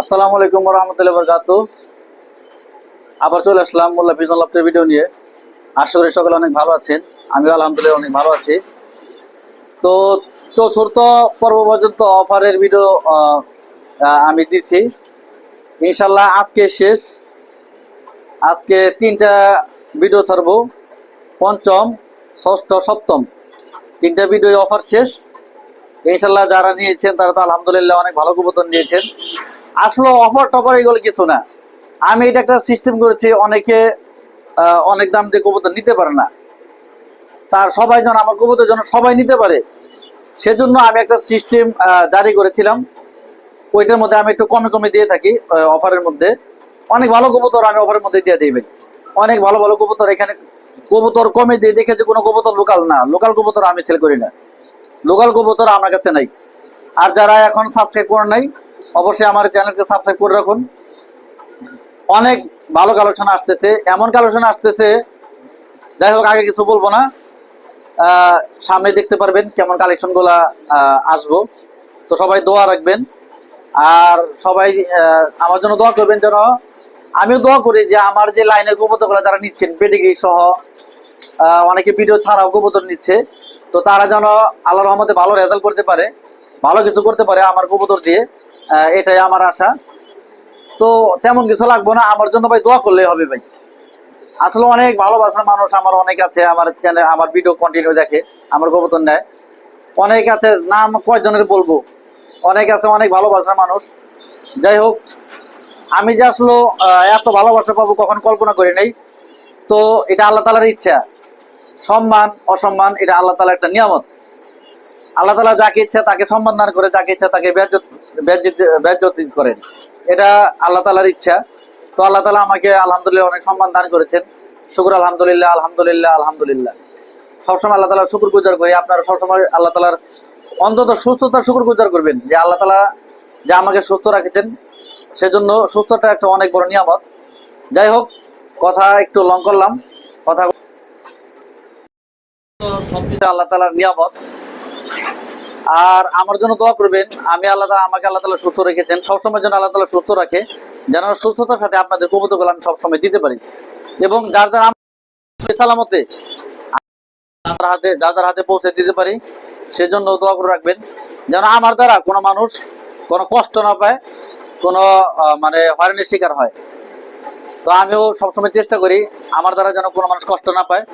আসসালামু আলাইকুম রহমতুল্লাহ বরকাত আবার চলে আসলাম মোল্লা বিজন লাভটের ভিডিও নিয়ে। আশা করি সকলে অনেক ভালো আছেন। আমি আলহামদুলিল্লাহ অনেক ভালো আছি। তো চতুর্থ পর্ব পর্যন্ত অফারের ভিডিও আমি দিচ্ছি ইনশাল্লাহ আজকে শেষ। আজকে তিনটা ভিডিও ছাড়বো। পঞ্চম, ষষ্ঠ, সপ্তম। তিনটা ভিডিও অফার শেষ। ইনশাল্লাহ যারা নিয়েছেন তারা তো আলহামদুলিল্লাহ অনেক ভালো কবুতর নিয়েছেন। আসলে অফার টফার এগুলো কিছু না। আমি এটা একটা সিস্টেম করেছি, অনেকে অনেক দাম দিয়ে কবুতর নিতে পারে না। তার সবাই যেন আমার কবুতর যেন সবাই নিতে পারে, সেজন্য আমি একটা সিস্টেম জারি করেছিলাম। ওইটার মধ্যে আমি একটু কমে কমে দিয়ে থাকি অফারের মধ্যে। অনেক ভালো কবুতর আমি অফারের মধ্যে দিয়ে দিই অনেক ভালো ভালো কবুতর এখানে, কবুতর কমে দিয়ে দেখেছি কোনো কবুতর লোকাল না। লোকাল কবুতর আমি সেল করি না। লোকাল কবুতর আমার কাছে নাই। আর যারা এখন সাবস্ক্রাইব করে নাই অবশ্যই আমার চ্যানেলকে সাবস্ক্রাইব করে রাখুন। অনেক ভালো কালেকশন আসতেছে। এমন কালেকশন আসতেছে, যাই হোক, আগে কিছু বলব না। সামনে দেখতে পারবেন কেমন কালেকশনগুলা আসব। তো সবাই দোয়া রাখবেন। আর সবাই আমার জন্য দোয়া করবেন যেন, আমিও দোয়া করি যে আমার যে লাইনের কবুতরগুলো যারা নিচ্ছেন, পেডিগ্রি সহ অনেকে ভিডিও ছাড়াও কবুতর নিচ্ছে, তো তারা যেন আল্লাহ রহমতে ভালো রেজাল্ট করতে পারে, ভালো কিছু করতে পারে আমার কবুতর দিয়ে। এটাই আমার আশা। তো তেমন কিছু লাগবো না, আমার জন্য ভাই দোয়া করলেই হবে ভাই। আসলে অনেক ভালোবাসার মানুষ আমার, অনেক আছে আমার চ্যানেল আমার ভিডিও কন্টিনিউ দেখে, আমার কবুতর নেয়। অনেক আছে, নাম কয়জনের বলব? অনেক আছে, অনেক ভালোবাসার মানুষ। যাই হোক, আমি যে আসলে এত ভালোবাসা পাবো কখন কল্পনা করি নাই। তো এটা আল্লাহ তালার ইচ্ছা। সম্মান, অসম্মান, এটা আল্লাহ তালার একটা নিয়ামত। আল্লাহ তালা যাকে ইচ্ছা তাকে সম্মান করে, যাকে ইচ্ছা তাকে ব্যাজ্যতি করেন। এটা আল্লাহ তালার ইচ্ছা। তো আল্লাহ তালা আমাকে আলহামদুলিল্লাহ অনেক সম্মান দান করেছেন। শুকুর আলহামদুলিল্লাহ আলহামদুলিল্লাহ আলহামদুলিল্লাহ। সবসময় আল্লাহ তালার শুকুর গুজার করি। আপনারা সবসময় আল্লাহ তালার অন্তত সুস্থতার শুকুর গুজার করবেন। যে আল্লাহ তালা যে আমাকে সুস্থ রাখেছেন, সেজন্য সুস্থতা একটা অনেক বড় নিয়ামত। যাই হোক, কথা একটু লং করলাম। কথা সবকিছু আল্লাহ তালার নিয়ামত। আর আমার জন্য দোয়া করবেন, আমি আল্লাহ আমাকে আল্লাহ তালা সুস্থ রেখেছেন, সবসময় যেন আল্লাহ তালা সুস্থ রাখে, যেন সুস্থতার সাথে আপনাদের কবুতরগুলো আমি সবসময় দিতে পারি। এবং যার যার সালামতে হাতে, যার যার হাতে পৌঁছে দিতে পারি, সেজন্য দোয়া করে রাখবেন, যেন আমার দ্বারা কোনো মানুষ কোনো কষ্ট না পায়, কোনো মানে হয়রানির শিকার হয়। তো আমিও সবসময় চেষ্টা করি, আমার দ্বারা যেন কোনো মানুষ কষ্ট না পায়।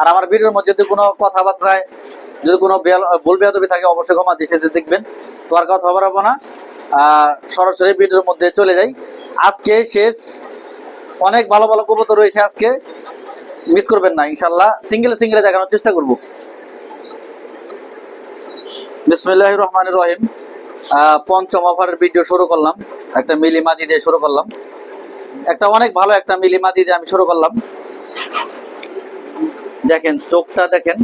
আর আমার ভিডিওর মধ্যে যদি কোনো কথাবার্তায়, যদি কোনো ভুল বেয়াদবি থাকে, অবশ্যই ক্ষমা দৃষ্টিতে দেখবেন, তো আর কথা বাড়াবো না। সরাসরি ভিডিওর মধ্যে চলে যাই। আজকে শেষ। অনেক ভালো ভালো কবুতর রয়েছে আজকে। মিস করবেন না, ইনশাল্লাহ। সিঙ্গেল সিঙ্গেলে দেখানোর চেষ্টা করব। বিসমিল্লাহ রহমান রহিম। পঞ্চম অফারের ভিডিও শুরু করলাম। একটা মিলি মাদি দিয়ে শুরু করলাম। একটা অনেক ভালো একটা মিলি মাদি দিয়ে আমি শুরু করলাম। দেখেন, চোখটা দেখেন।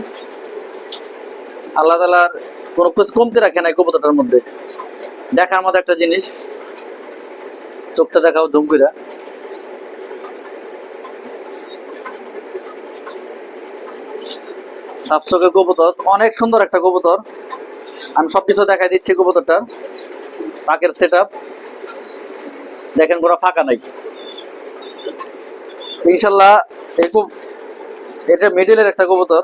আল্লাহ তালার কোনো কমতে রাখে নাই কবুতরটার মধ্যে। দেখার মতো একটা জিনিস। চোখটা দেখাও ঝুমকুরা সাপচকে কবুতর, অনেক সুন্দর একটা কবুতর। আমি সবকিছু দেখাই দিচ্ছি কবুতরটা পাকের সেট দেখেন কোনো ফাঁকা নাই। ইনশাল্লাহ এই খুব এটা মিডিলের একটা কবুতর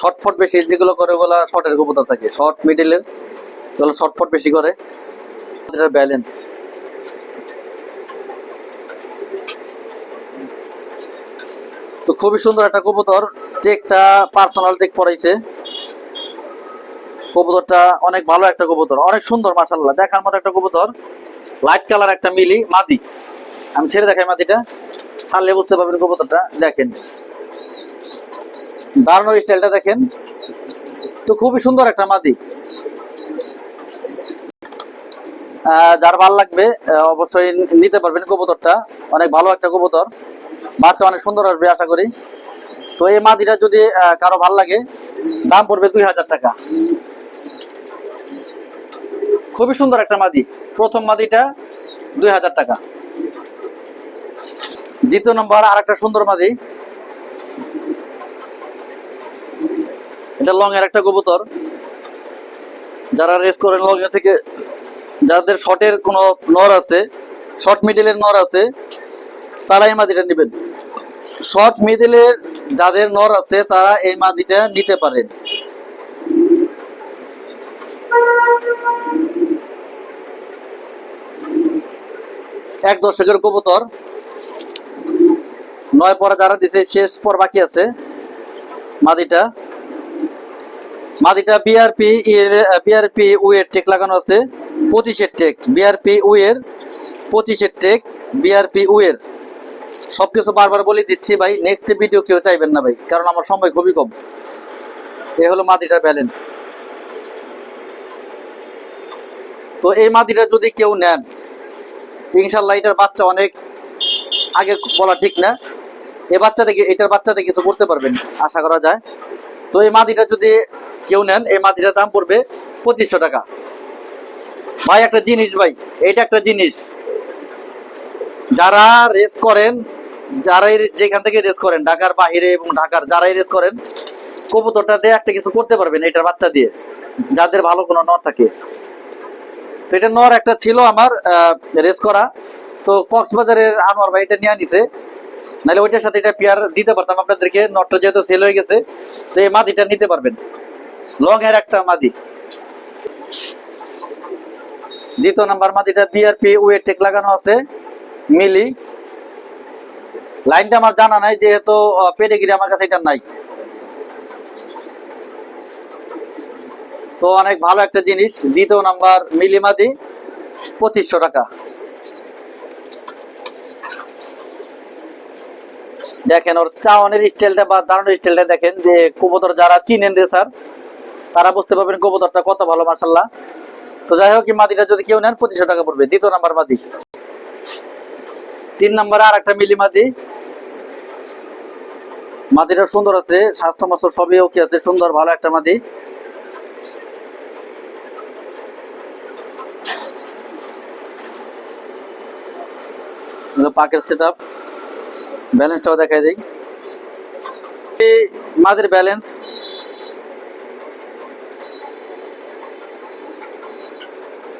শর্টফট বেশি, যেগুলো করে ওগুলো শর্টের কবুতর থাকে। শর্ট মিডিলের ওগুলো শর্টফট বেশি করে এটার ব্যালেন্স তো খুবই সুন্দর একটা কবুতর টেকটা পার্সোনাল টেক পড়াইছে। কবুতরটা অনেক ভালো একটা কবুতর, অনেক সুন্দর মাসাল্লাহ দেখার মতো একটা কবুতর লাইট কালার একটা মিলি, মাদি। আমি ছেড়ে দেখাই মাদিটা ছাড়লে বুঝতে পারবেন কবুতরটা। দেখেন। দাঁড়ানোর স্টাইলটা দেখেন। তো খুবই সুন্দর একটা মাদি যার ভালো লাগবে অবশ্যই নিতে পারবেন কবুতরটা। অনেক ভালো একটা কবুতর। বাচ্চা অনেক সুন্দর আসবে, আশা করি। তো এই মাদিটা যদি কারও ভালো লাগে, দাম পড়বে দুই হাজার টাকা। খুবই সুন্দর একটা মাদি প্রথম মাদিটা দুই হাজার টাকা। দ্বিতীয় নম্বর আর একটা সুন্দর মাদি। এটা লং এর একটা কবুতর। যারা রেস করেন লং থেকে, যাদের শর্টের কোনো নর আছে শর্ট মিডলের নর আছে, তারা এই মাদিটা নেবেন। শর্ট মিডলের যাদের নর আছে, তারা এই মাদিটা নিতে পারেন। এক দশকের কবুতর। নয় পরে যারা দিছে, শেষ পর বাকি আছে। মাদিটা। মাদিটা বিআরপি বিআরপি উয়ের টেক লাগানো আছে, পঁচিশের টেক বিআরপি উয়ের পঁচিশের টেক বিআরপি উয়ের সবকিছু বারবার বলে দিচ্ছি ভাই নেক্সট ভিডিও কেউ চাইবেন না ভাই, কারণ আমার সময় খুবই কম। এ হলো মাদিটার ব্যালেন্স তো এই মাদিটা যদি কেউ নেন, ইনশাল্লাহ এটার বাচ্চা অনেক আগে বলা ঠিক না। এ বাচ্চা থেকে এটার বাচ্চাতে কিছু করতে পারবেন, আশা করা যায়। তো এই মাদিটা যদি কেউ নেন, এই মাদিটার দাম পড়বে পঁচিশশো টাকা। ভাই, একটা জিনিস ভাই, এইটা একটা জিনিস। যারা রেস করেন, যারাই যেখান থেকে রেস করেন, ঢাকার বাহিরে এবং ঢাকার যারাই রেস করেন, কবুতরটা দিয়ে একটা কিছু করতে পারবেন এটার বাচ্চা দিয়ে, যাদের ভালো কোনো নর থাকে। তো এটা নর একটা ছিল আমার রেস করা। তো কক্সবাজারের আনোয়ার ভাই এটা নিয়ে নিছে নাহলে ওইটার সাথে এটা পেয়ার দিতে পারতাম। আপনাদেরকে নটটা যেহেতু সেল হয়ে গেছে, তো এই মাদিটা নিতে পারবেন। লং এর একটা মাদি। দ্বিতীয় নাম্বার মাদিটা বিআরপি ওয়েট টেক লাগানো আছে, মিলি। লাইনটা আমার জানা নাই, যেহেতু পেডিগ্রি আমার কাছে এটা নাই। তো অনেক ভালো একটা জিনিস, দ্বিতীয় নাম্বার মিলি মাদি, পঁচিশশো টাকা। দেখেন, ওর চাওয়ানের স্টাইলটা বা দাঁড়ানোর স্টাইলটা দেখেন যে কবুতর যারা চিনেন রে স্যার, তারা বুঝতে পারবেন কবুতরটা কত ভালো মার্শাল্লাহ তো যাই হোক মাদিটা যদি কেউ নেন, পঁচিশশো টাকা পড়বে। দ্বিতীয় নাম্বার মাদি। তিন নাম্বারে আর একটা মিলি মাদি। মাদিটা সুন্দর আছে, স্বাস্থ্য মাস্ত সবই ওকে আছে, সুন্দর, ভালো একটা মাদি। পাকের সেট আপ ব্যালেন্সটাও দেখাই দিই। মাদের ব্যালেন্স।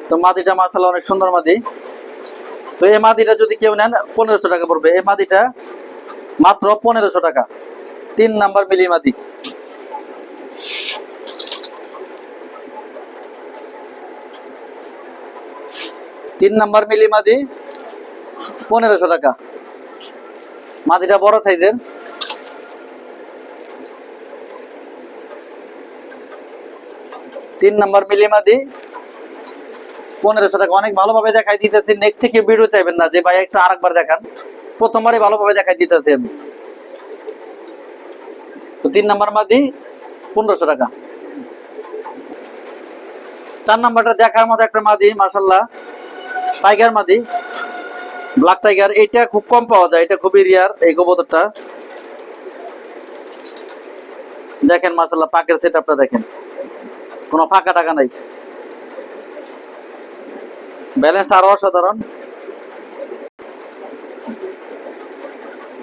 তো মাদিটা মাসালা অনেক সুন্দর মাদি। তো এই মাদিটা যদি কেউ নেন, পনেরোশো টাকা পড়বে। এই মাদিটা মাত্র পনেরোশো টাকা। তিন নাম্বার মিলি মাদি। তিন নাম্বার মিলি মাদি, পনেরোশো টাকা। মাদিটা বড় সাইজের। তিন নম্বর মিলি মাদি পনেরোশো টাকা। অনেক ভালোভাবে দেখাই দিতেছি। নেক্সট থেকে ভিডিও চাইবেন না, যে ভাই একটু আরেকবার দেখান। প্রথমবারই ভালোভাবে দেখাই দিতেছি আমি। তিন নাম্বার মাদি পনেরোশো টাকা। চার নাম্বারটা দেখার মতো একটা মাদি মার্শাল্লাহ টাইগার মাদি ব্ল্যাক টাইগার এটা খুব কম পাওয়া যায়, এটা খুবই রিয়ার এই কবুতরটা। দেখেন মাসাল্লাহ পাকের সেট আপটা দেখেন। কোনো ফাঁকা টাকা নাই। ব্যালেন্সটা আরও অসাধারণ।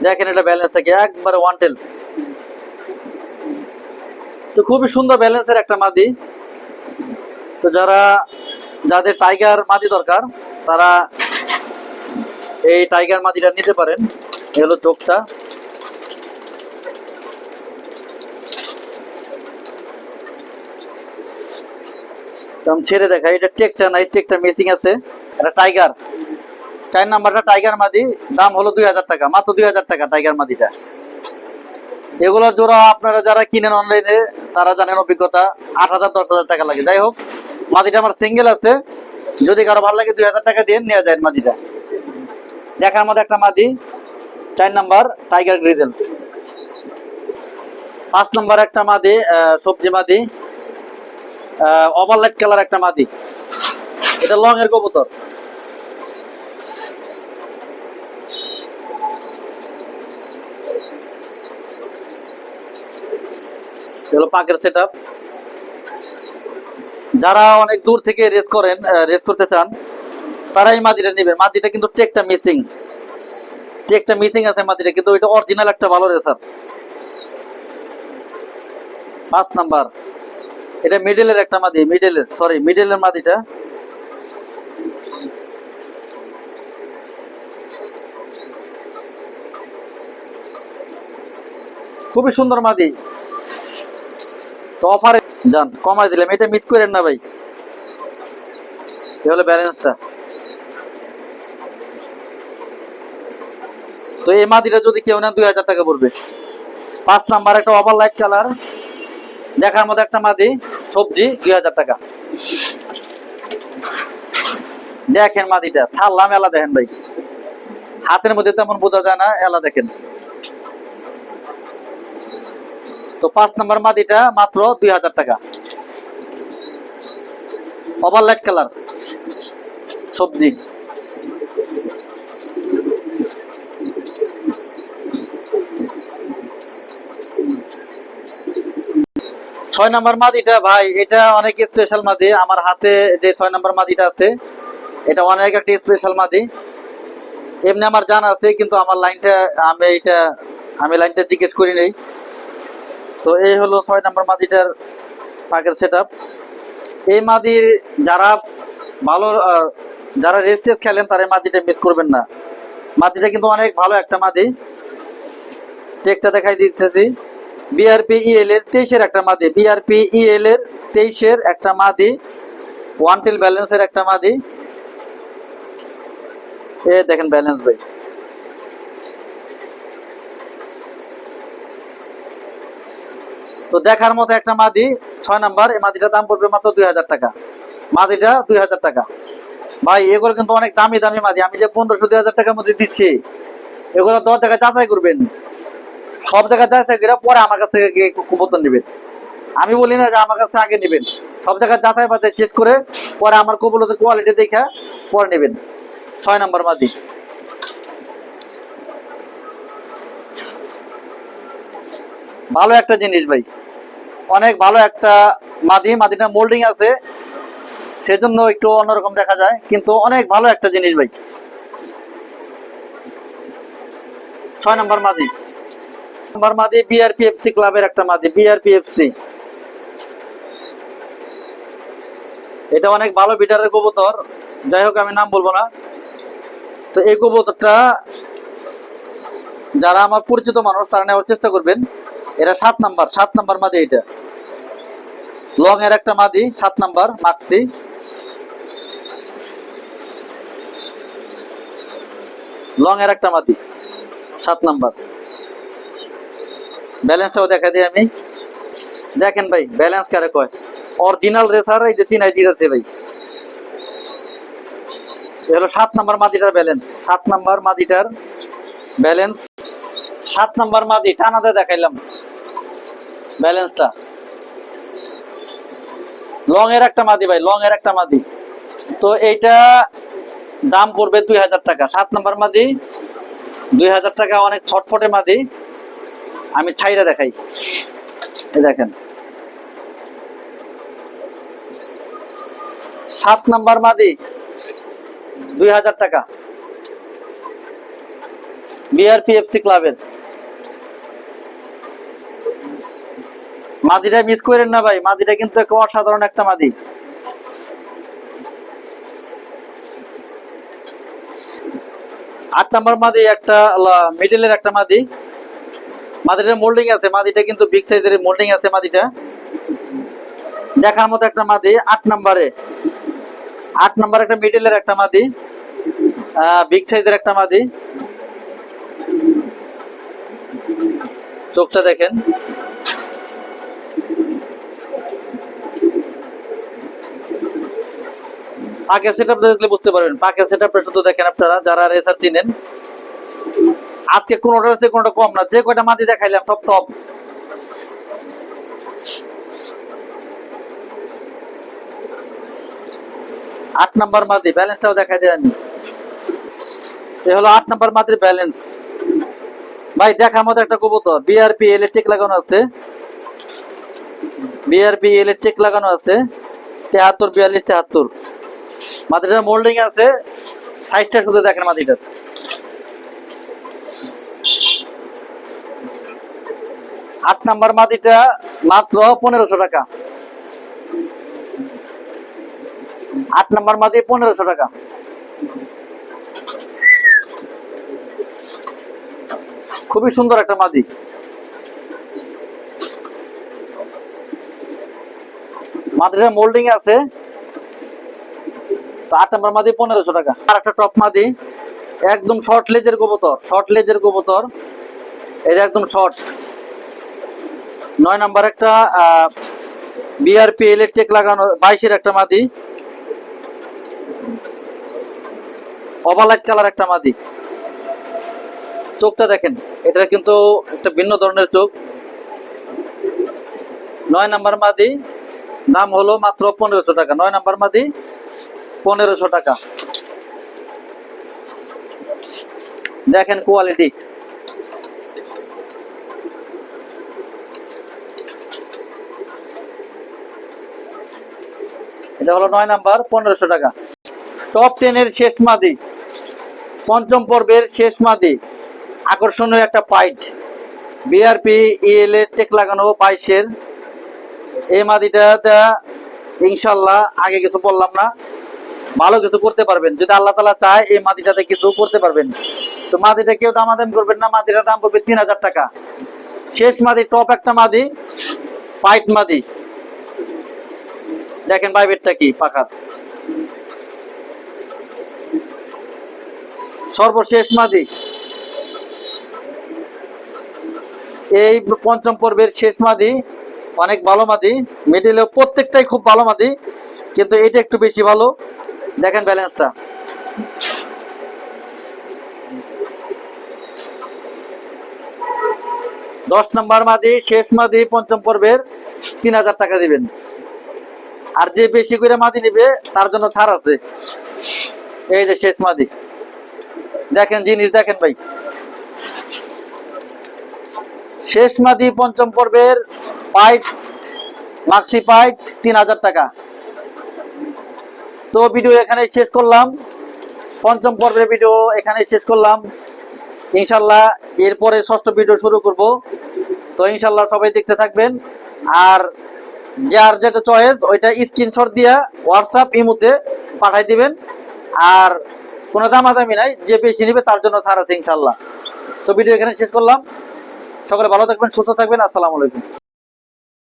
দেখেন এটা ব্যালেন্স থাকে একবারে ওয়ান টেল তো খুবই সুন্দর ব্যালেন্সের একটা মাদি। তো যারা, যাদের টাইগার মাদি দরকার, তারা এই টাইগার মাদিটা নিতে পারেন। হলো চোখটা। ছেড়ে দেখাই, এটা টেকটা নাই টেকটা মিসিং আছে। এটা টাইগার চার নাম্বারটা টাইগার মাদি, দাম হলো দুই হাজার টাকা, মাত্র দুই হাজার টাকা টাইগার মাদিটা। এগুলোর জোড়া আপনারা যারা কিনেন অনলাইনে তারা জানেন অভিজ্ঞতা, আট হাজার, দশ হাজার টাকা লাগে। যাই হোক, মাদিটা আমার সিঙ্গেল আছে। যদি কারও ভালো লাগে দুই হাজার টাকা দিয়ে নেওয়া যায় মাদিটা। দেখার মধ্যে একটা মাদি, চার নাম্বার টাইগার গ্রিজেল। পাঁচ নাম্বার একটা মাদি সবজি মাদি ওভারলাইট কালার একটা মাদি। এটা লং এর কবুতর। পাকের সেট যারা অনেক দূর থেকে রেস করেন রেস করতে চান তারাই মাদিটা নেবে। মাদিটা কিন্তু টেকটা মিসিং টেকটা মিসিং আছে মাদিটা, কিন্তু ওইটা অরিজিনাল একটা ভালো রেসার। পাঁচ নাম্বার। এটা মিডলের একটা মাদি মিডলের সরি মিডিলের মাদিটা। খুবই সুন্দর মাদি। তো অফারে যান কমাই দিলাম। এটা মিস করেন না ভাই। এ হলো ব্যালেন্সটা তো এই মাদিটা যদি কেউ নেন দুই হাজার টাকা পড়বে। পাঁচ নাম্বার একটা ওভার লাইট কালার দেখার মতো একটা মাদি, সবজি, দুই হাজার টাকা। দেখেন মাদিটা, ছাড়লাম, এলা দেখেন ভাই। হাতের মধ্যে তেমন বোঝা যায় না, এলা দেখেন। তো পাঁচ নাম্বার মাদিটা মাত্র দুই হাজার টাকা। ওভার লাইট কালার সবজি। ছয় নাম্বার মাদিটা ভাই, এটা অনেক স্পেশাল মাদি। আমার হাতে যে ছয় নাম্বার মাদিটা আছে, এটা অনেক একটা স্পেশাল মাদি। এমনি আমার জানা আছে, কিন্তু আমার লাইনটা, আমি এটা, আমি লাইনটা জিজ্ঞেস করি নেই। তো এই হলো ছয় নাম্বার মাদিটার পাকের সেট এই মাদির যারা ভালো যারা রেস টেস খেলেন, তারা মাদিটা মিস করবেন না। মাদিটা কিন্তু অনেক ভালো একটা মাদি। টেকটা দেখাই দিতেছি। বিআরপি ইএল এর তেইশের একটা মাদি। বিআরপি ইএল এর তেইশের একটা মাদি। ব্যালেন্সের একটা মাদি। এ দেখেন ব্যালেন্স ভাই। তো দেখার মতো একটা মাদি, ছয় নাম্বার, এই মাদিটার দাম পড়বে মাত্র দুই হাজার টাকা। মাদিটা দুই হাজার টাকা। ভাই, এগুলো কিন্তু অনেক দামি দামি মাদি। আমি যে পনেরোশো, দুই হাজার টাকার মধ্যে দিচ্ছি, এগুলো দশ জায়গায় যাচাই করবেন। সব জায়গায় যাচাই করে পরে আমার কাছ থেকে কুপতন নেবেন। আমি বলি না যে আমার কাছে আগে নেবেন। সব জায়গায় যাচাই বাছাই শেষ করে পরে আমার কবুলতে কোয়ালিটি দেখে পরে নেবেন। ছয় নাম্বার মাদি। ভালো একটা জিনিস ভাই। অনেক ভালো একটা মাদি। মাদিটা মোল্ডিং আছে। সেজন্য একটু অন্যরকম দেখা যায়। কিন্তু অনেক ভালো একটা জিনিস ভাই। ছয় নম্বর মাদি। নাম্বার মাদি বিআরপিএফসি ক্লাবের একটা মাদি বিআরপিএফসি এটা অনেক ভালো বিটারের কবুতর, যাই হোক আমি নাম বলব না। তো এই কবুতরটা যারা আমার পরিচিত মানুষ, তারা নেওয়ার চেষ্টা করবেন। সাত নাম্বার সাত নাম্বার মাদি এটা। লং এর একটা মাদি, সাত নাম্বার মাক্সি লং এর একটা মাদি, সাত নাম্বার। ব্যালেন্সটাও দেখা দিই আমি। দেখেন ভাই, ব্যালেন্স কারে কয়? অরিজিনাল রেসার, এই যে চিনাই দিয়েছে ভাই। হলো সাত নাম্বার মাদিটার ব্যালেন্স। সাত নাম্বার মাদিটার ব্যালেন্স। সাত নাম্বার মাদি, টানাতে দেখাইলাম। ব্যালেন্সটা। লং এর একটা মাদি ভাই লং এর একটা মাদি। তো এইটা দাম পড়বে দুই হাজার টাকা। সাত নাম্বার মাদি, দুই হাজার টাকা, অনেক ছটফটে মাদি। আমি ছাইরা দেখাই। দেখেন। সাত নাম্বার মাদি, দুই হাজার টাকা। বিআরপিএফসি ক্লাবের। মাদিটা মিস করেন না ভাই, মাদিটা কিন্তু এক অসাধারণ একটা মাদি। আট নাম্বার মাদি একটা মিডলের একটা মাদি। মাদিটার মোল্ডিং আছে, মাদিটা কিন্তু বিগ সাইজের মোল্ডিং আছে মাদিটা। দেখার মতো একটা মাদি, আট নাম্বারে। আট নাম্বার একটা মিডলের একটা মাদি বিগ সাইজের একটা মাদি। চোখটা দেখেন। পাকের সেট দেখলে বুঝতে পারবেন। পাকের সেট শুধু দেখেন আপনারা, যারা রেসার চিনেন। আজকে কোনোটা হচ্ছে কোনোটা কম না। যে কয়টা মাদি দেখাইলাম, সব টপ আট নাম্বার মাদি ব্যালেন্সটাও দেখাই দিই আমি। এ হলো আট নাম্বার মাদির ব্যালেন্স ভাই, দেখার মতো একটা কবুতর। বিআরপি ইলেকট্রিক লাগানো আছে। বিআরপি ইলেকট্রিক লাগানো আছে। তেহাত্তর, বিয়াল্লিশ, তেহাত্তর। মাদিটার মোল্ডিং আছে। সাইজটা শুধু দেখেন মাদিটার আট নাম্বার মাদিটা মাত্র পনেরোশো টাকা। আট নাম্বার মাদি পনেরোশো টাকা। খুবই সুন্দর একটা মাদি। মাদিটা মোল্ডিং আছে। আট নাম্বার মাদি পনেরোশো টাকা। আর একটা টপ মাদি, একদম শর্ট লেজের গোবতর শর্ট লেজের গোবতর এটা একদম শর্ট নয় নাম্বার একটা বিআরপি ইলেকট্রিক লাগানো, বাইশের একটা মাদি। ওভারলাইট কালার একটা মাদি। চোখটা দেখেন, এটা কিন্তু একটা ভিন্ন ধরনের চোখ। নয় নাম্বার মাদি দাম হলো মাত্র পনেরোশো টাকা। নয় নাম্বার মাদি, পনেরোশো টাকা। দেখেন কোয়ালিটি এটা হলো নয় নাম্বার, পনেরোশো টাকা। টপ টেনের শেষ মাদি, পঞ্চম পর্বের শেষ মাদি, আকর্ষণীয় একটা পাইট। বিআরপি ইএল এর টেক লাগানো বাইশের। এই মাদিটা ইনশাল্লাহ আগে কিছু বললাম না। ভালো কিছু করতে পারবেন। যদি আল্লাহ তালা চায়, এই মাদিটাতে কিছু করতে পারবেন। তো মাদিটা কেউ দামাদাম করবেন না, মাদিটার দাম পড়বে তিন হাজার টাকা। শেষ মাদি টপ একটা মাদি, পাইট মাদি। দেখেন বাইবেটটা কি, পাখার। সর্বশেষ মাদি। এই পঞ্চম পর্বের শেষ মাদি, অনেক ভালো মাদি মিডিলে প্রত্যেকটাই খুব ভালো মাদি, কিন্তু এটা একটু বেশি ভালো। দেখেন ব্যালেন্সটা। দশ নম্বর মাদি, শেষ মাদি, পঞ্চম পর্বের তিন হাজার টাকা দিবেন। আর যে বেশি করে মাদি নিবে, তার জন্য ছাড় আছে। এই যে শেষ মাদি। দেখেন জিনিস, দেখেন ভাই। শেষ মাদি পঞ্চম পর্বের পাইট মাক্সি পাইট তিন হাজার টাকা। তো ভিডিও এখানে শেষ করলাম। পঞ্চম পর্বের ভিডিও এখানে শেষ করলাম। ইনশাল্লাহ এরপরে ষষ্ঠ ভিডিও শুরু করব। তো ইনশাল্লাহ সবাই দেখতে থাকবেন। আর যার যেটা চয়েস ওইটা স্ক্রিনশট দিয়া হোয়াটসঅ্যাপ ইমুতে পাঠাই দিবেন। আর কোনো দামাদামি নাই, যে বেশি নিবে তার জন্য সারা আছে ইনশাল্লাহ। তো ভিডিও এখানে শেষ করলাম। সকলে ভালো থাকবেন, সুস্থ থাকবেন। আসসালামু আলাইকুম।